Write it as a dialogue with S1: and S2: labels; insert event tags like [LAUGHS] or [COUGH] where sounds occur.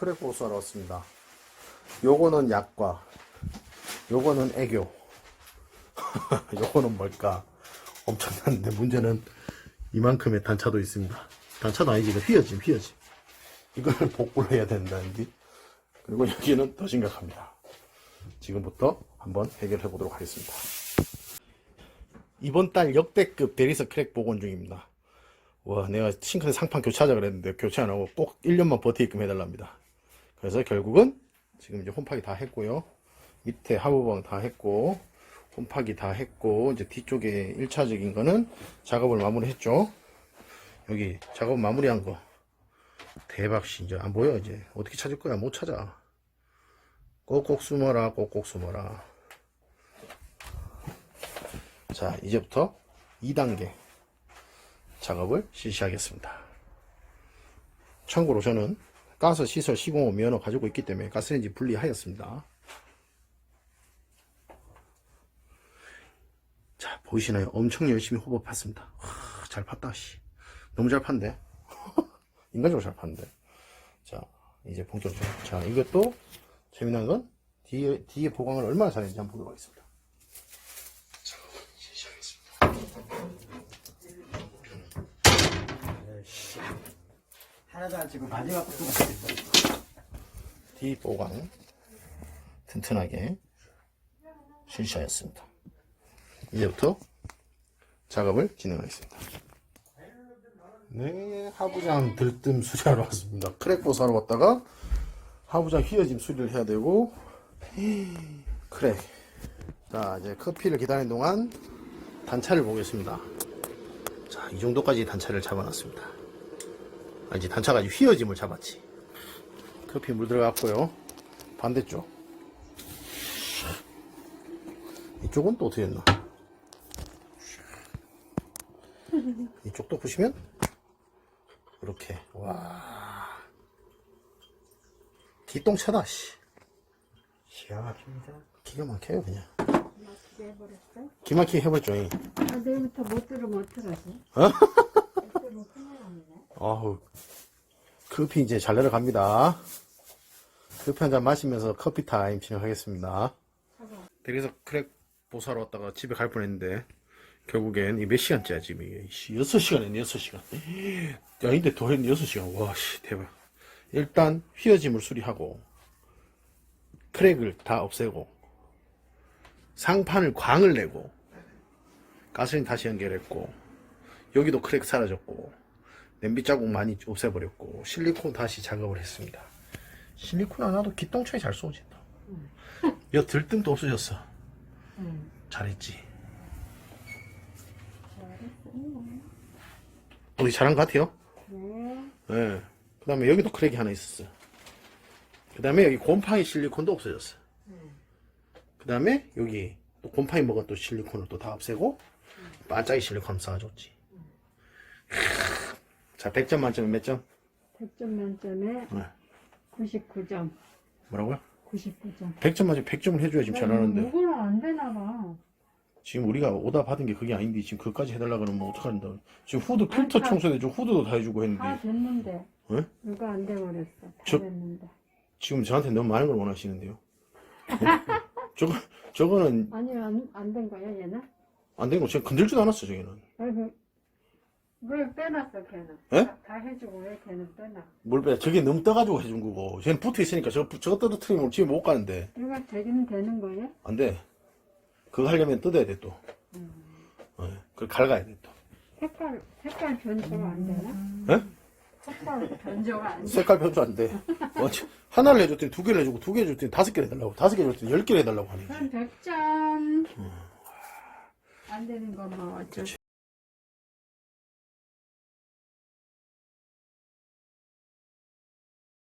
S1: 크랙보스하러 왔습니다. 요거는 약과, 요거는 애교. [LAUGHS] 요거는 뭘까? 엄청난데 문제는 이만큼의 단차도 있습니다. 단차도 아니지, 이거 휘어짐, 휘어짐. 이걸 [LAUGHS] 복구를 해야 된다는데. 그리고 여기는 더 심각합니다. 지금부터 한번 해결해 보도록 하겠습니다. 이번 달 역대급 대리석 크랙 복원 중입니다. 와, 내가 싱크대 상판 교체하자 그랬는데 교체 안 하고 꼭 1년만 버티게끔 해달랍니다. 그래서 결국은 지금 이제 홈파기 다 했고요. 밑에 하부방 다 했고, 홈파기 다 했고, 이제 뒤쪽에 1차적인 거는 작업을 마무리 했죠. 여기 작업 마무리한 거. 대박씨, 이제 안 보여, 이제. 어떻게 찾을 거야? 못 찾아. 꼭꼭 숨어라, 꼭꼭 숨어라. 자, 이제부터 2단계 작업을 실시하겠습니다. 참고로 저는 가스 시설 시공업 면허 가지고 있기 때문에 가스레인지 분리하였습니다. 자, 보이시나요? 엄청 열심히 호흡 팠습니다. 하, 잘 팠다, 씨. 너무 잘 팠는데? [LAUGHS] 인간적으로 잘 팠는데. 자, 이제 본격적으로. 자, 이것도 재미난 건 뒤에, 뒤에 보강을 얼마나 잘했는지 한번 보도록 하겠습니다. 작업을 실시하겠습니다.
S2: 하나도 안 치고 마지막 것도 맞겠어.
S1: 뒤 보강 튼튼하게 실시하였습니다. 이제부터 작업을 진행하겠습니다. 네, 하부장 들뜸 수리하러 왔습니다. 크랙 사러 왔다가 하부장 휘어짐 수리를 해야 되고 크랙. 자, 이제 커피를 기다리는 동안 단차를 보겠습니다. 자, 이 정도까지 단차를 잡아놨습니다. 아, 이제 단차가 휘어짐을 잡았지. 커피 물 들어갔고요. 반대쪽. 이쪽은 또 어떻게 했나? [LAUGHS] 이쪽도 보시면 이렇게 와 기똥차다 씨
S2: 기가 막힙니다.
S1: 기가 막혀요 그냥
S3: 해버렸어?
S1: 기막히게 해버렸죠 이.
S3: 아, 내일부터 못 들으면 어떡하지?
S1: 어? [LAUGHS] 아우 커피 이제 잘 내려갑니다. 커피 한 잔 마시면서 커피 타임 진행하겠습니다. 그래서 크랙 보사로 왔다가 집에 갈 뻔했는데 결국엔 이 몇 시간째야 지금 이게? 씨, 6시간 했네 6시간. 야 근데 더 했네 6시간. 와씨 대박. 일단 휘어짐을 수리하고 크랙을 다 없애고 상판을 광을 내고 가스린 다시 연결했고 여기도 크랙 사라졌고 냄비 자국 많이 없애버렸고 실리콘 다시 작업을 했습니다 실리콘 하나도 기똥차게 잘 쏘지 여 들뜸도 없어졌어
S3: 응.
S1: 잘했지 어디 잘한 것 같아요?
S3: 네.
S1: 예. 그 다음에 여기도 크랙이 하나 있었어. 그 다음에 여기 곰팡이 실리콘도 없어졌어. 그 다음에 여기 또 곰팡이 먹은 또 실리콘을 또 다 없애고 반짝이 실리콘 쌓아줬지. 자, 100점 만점에 몇 점?
S3: 100점 만점에
S1: 네.
S3: 99점.
S1: 뭐라고요?
S3: 99점.
S1: 100점 만점에 100점을 해줘야 지금 잘하는데.
S3: 이거는 안 되나 봐.
S1: 지금 우리가 오다 받은 게 그게 아닌데 지금 그까지 해달라 그러면 어떡한다. 지금 후드 필터
S3: 아니, 다-
S1: 청소해줘 후드도 다 해주고
S3: 다
S1: 했는데.
S3: 됐는데.
S1: 예?
S3: 이거 안 돼버렸어. 다
S1: 저-
S3: 됐는데.
S1: 지금 저한테 너무 많은 걸 원하시는데요. [LAUGHS] 저거, 저거는
S3: 아니, 안, 안 된 거야, 얘는?
S1: 안된거 제가 건들지도 않았어, 저기는.
S3: 아이고. 왜 빼놨어, 걔는?
S1: 에?
S3: 다, 다 해주고 왜 걔는 빼놔?
S1: 뭘 빼? 저게 너무 떠가지고 해준 거고. 쟤는 붙어 있으니까 저거, 저거 떨어뜨리면 집에 못 가는데.
S3: 이거 되기는 되는 거예요?
S1: 안 돼. 그거 하려면 뜯어야 돼, 또. 어, 그걸 갈가야 돼, 또.
S3: 색깔, 색깔 변조가 안 되나?
S1: 에?
S3: 색깔 변조가 안 돼.
S1: 색깔 변조 안 돼. 어, 저- 하나를 해줬더니 두 개를 해주고, 두 개 해줬더니 다섯 개를 해달라고. 다섯 개 해줬더니 열 개를 해달라고 하네.
S3: 그럼 100점. 안 되는 것만 어쩔 수